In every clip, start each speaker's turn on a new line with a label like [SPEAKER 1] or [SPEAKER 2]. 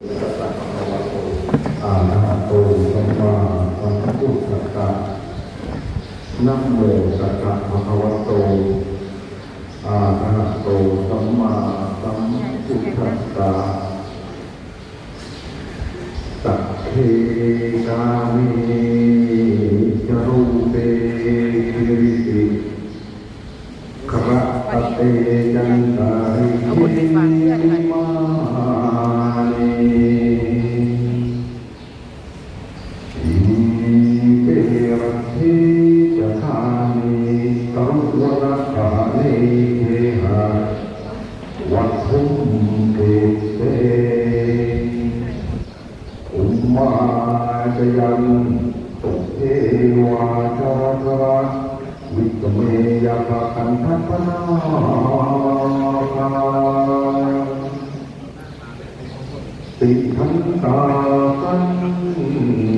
[SPEAKER 1] อาหะโตสัมมาสัมพุทธัสสะนะโมตัสสะภะคะวะโตอะระหะโตสัมมาสัมพุทธัสสะสัพเพกามิจรูเปกิริติขระตเตจัน
[SPEAKER 2] ยะ
[SPEAKER 1] ภะคันทัพนาติทันตาสัน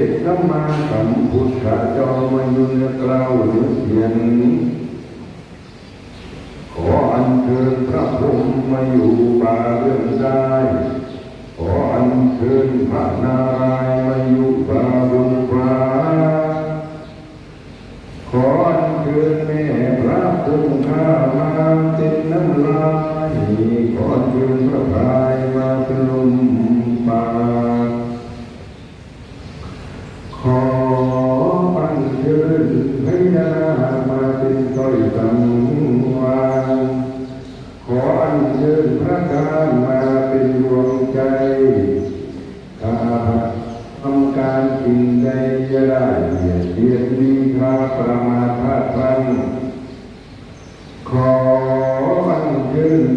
[SPEAKER 1] ด็จสัมมาสัมพุทธเจ้ามายู่ในกล่าวหรือเสียงนี้ขออัญเชิญพระพรหมมาอยู่บาเรื่องได้ ขออัญเชิญพระนารายณ์มาอยู่บาเรื่อง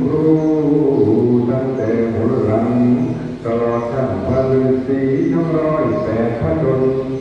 [SPEAKER 1] ครูตั้งแต่หัวหลังตลอดทั้งพระฤาษีทั้งร้อยแปดพันตน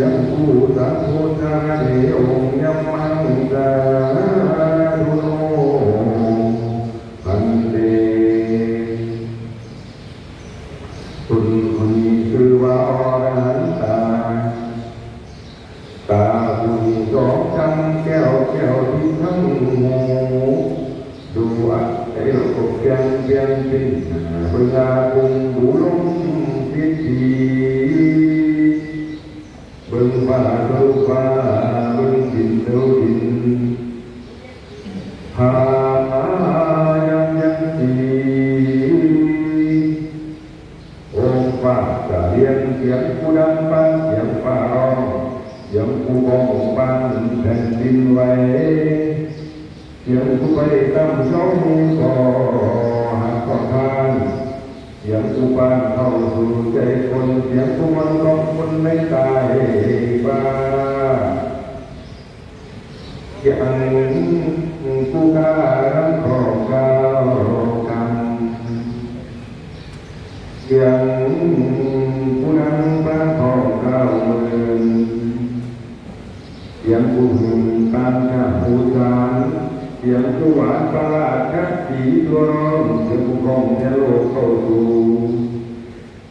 [SPEAKER 1] ยินเสียงผู้สังโฆทาเดองค์ยมังกาดุโนพันเตคุณคนนี้คือว่าอรหันตาตาบุญสองคำแก้วแก้วที่ทั้งหูดูอัดไอ้เราก็เพียงเพียงเป็นเวลาคงดูลมพิธีานแผ่นดินไหวยังผู้ไปตั้งสองมือก่อ ยังผู้นั้นบ้านของก้าวเมืองเสียงผู้หึงตามชาผู้สารเสียงผู้หวานประหลาดคัดสีตัวร้งเสียงผู้กองในโลกเข้าสู่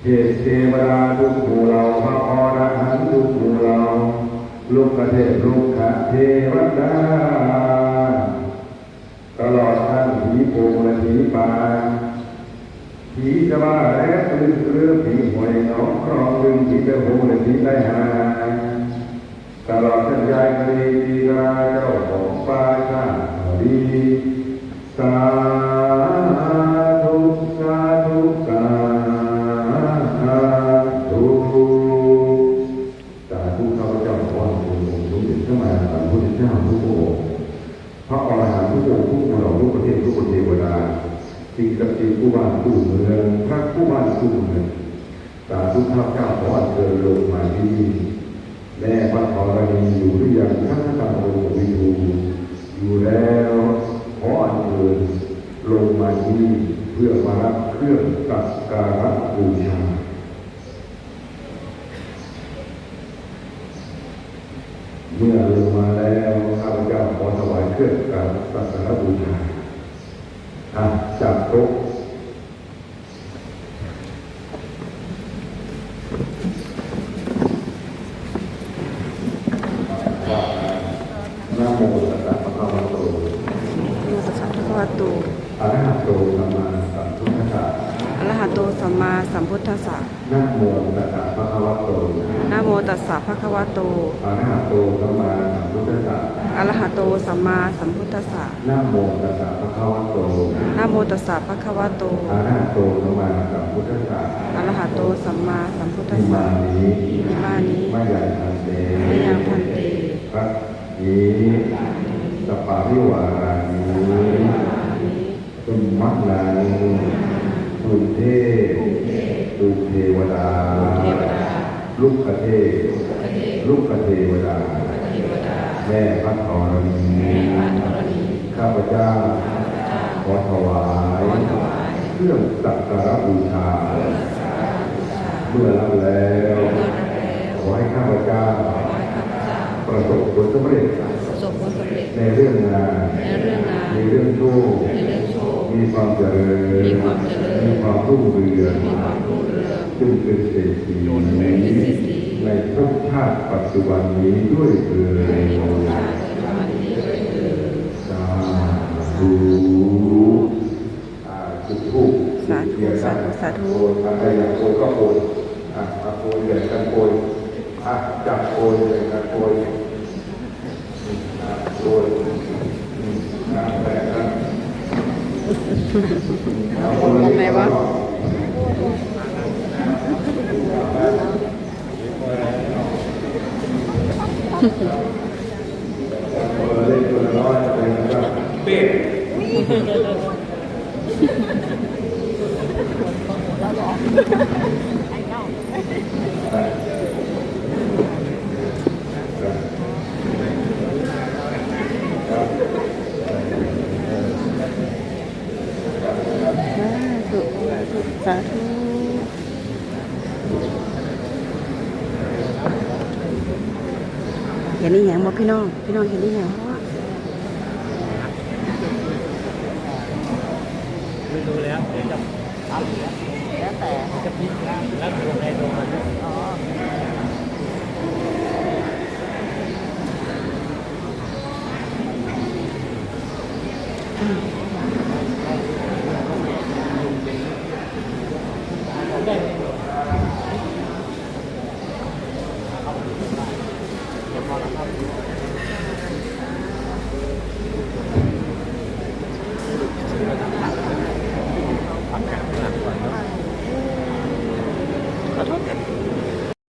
[SPEAKER 1] เทพเทวดาทุกหมู่เหล่าพระอรหันต์ทุกหมู่เหล่าลูกกระเทพลูกขะเทวดาป่า ผีจะว่าแล้วตื่นเรื่องผีหวยน้องครองดึงผีไปโหและผีได้หาตลอดเส้นยายคดีดีราเจ้าของป่าชาดีสาธุสาธุสาธุสาธุข้าพเจ้าขอคุณองค์สมเด็จพระมหาสัมพุทธเจ้าทุกพระองค์พระอรหันต์ทุกองค์ทุกเราทุกประเทศทุกประเทวดา สิ่งศักดิ์สิทธิ์ผู้บ้านผู้เมืองพระผู้บ้านผู้เมืองสาธุข้าพเจ้าขออัญเชิญลงมาที่นี่แม่พระธรณีอยู่หรือยังท่านพระองค์วิทูอยู่แล้วขออัญเชิญลงมาที่นี่เพื่อมารับเครื่องสักการะบูชาเมื่อลงมาแล้วข้าพเจ้าขอถวายเครื่องการสักการะบูชา อะจับโต๊ะนะโมตัสสะภะคะวะโต
[SPEAKER 2] โมตัสสะภะคะวะโต
[SPEAKER 1] อะระหะโตสัมมาสัมพุทธัสสะ
[SPEAKER 2] อะระหะโตสัมมาสัมพุทธัสสะ
[SPEAKER 1] นะโมตัสสะภะคะวะโต
[SPEAKER 2] นะ โมตัสสะภะคะวะโต
[SPEAKER 1] อะระหะโตสัมมาสัมพุทธัสสะ
[SPEAKER 2] อะระหะโตสัมมาสัมพุทธัสสะ
[SPEAKER 1] นะโมตัสสะภะคะวะโต
[SPEAKER 2] นะโมตัสสะภะคะวะโต
[SPEAKER 1] อะระหะโตสัมมาสัมพุทธัสสะ
[SPEAKER 2] อะระหะโตสัมมาสัมพุทธั
[SPEAKER 1] ที่
[SPEAKER 2] สสะ
[SPEAKER 1] มานี้
[SPEAKER 2] อิมานิ
[SPEAKER 1] ไม่ใหญ่ทันเต
[SPEAKER 2] มะยังพันเต
[SPEAKER 1] พระยีสปาริวารานีตุมมักนังตุเทตุเทวดาลุ กขเทลุกขเทวดา แม่พระธรณีข้าพเจ้าขอถวายเครื่องสักการะบูชา เมื่อรับแล้ว ขอให้ข้าพเจ้าประสบผลสำเร็จ
[SPEAKER 2] สบผลสำเร็จ
[SPEAKER 1] ในเรื่องงาน
[SPEAKER 2] ในเรื่องงาน
[SPEAKER 1] ในเรื่องโชค
[SPEAKER 2] ในเรื่องโชค
[SPEAKER 1] มีความเจริญ
[SPEAKER 2] มีความเจริญ
[SPEAKER 1] มีความรุ่งเรือง
[SPEAKER 2] มีความรุ่งเรือง
[SPEAKER 1] ซึ่งเป็นเศรษฐี
[SPEAKER 2] เป็นเศรษฐี
[SPEAKER 1] ในภพชาติปัจจุบันนี้ด้วยเถิดสาธุอ่าจุดธูป
[SPEAKER 2] สาธุสาธุสาธุ
[SPEAKER 1] โอนอะไรอย่างโอนก็โอนอะมาโอนเดือนกันโอนอะจับโอนเดือนกันโอนอะโอนอืมอะแต่ละ
[SPEAKER 2] ทำไมวะ
[SPEAKER 1] คนละเล็กคนละน้อยอะไรนะบเป๊ะา
[SPEAKER 2] ธุเห็นนี่ยังบ่พี่น้อง พี่น้องเห็นนี่ยังเพราะว่า
[SPEAKER 3] ไม่รู้แล้วเดี๋ยวจะทำแล้วแต่จะพิจารณาแล้วลงในตรงนั้นอ๋อ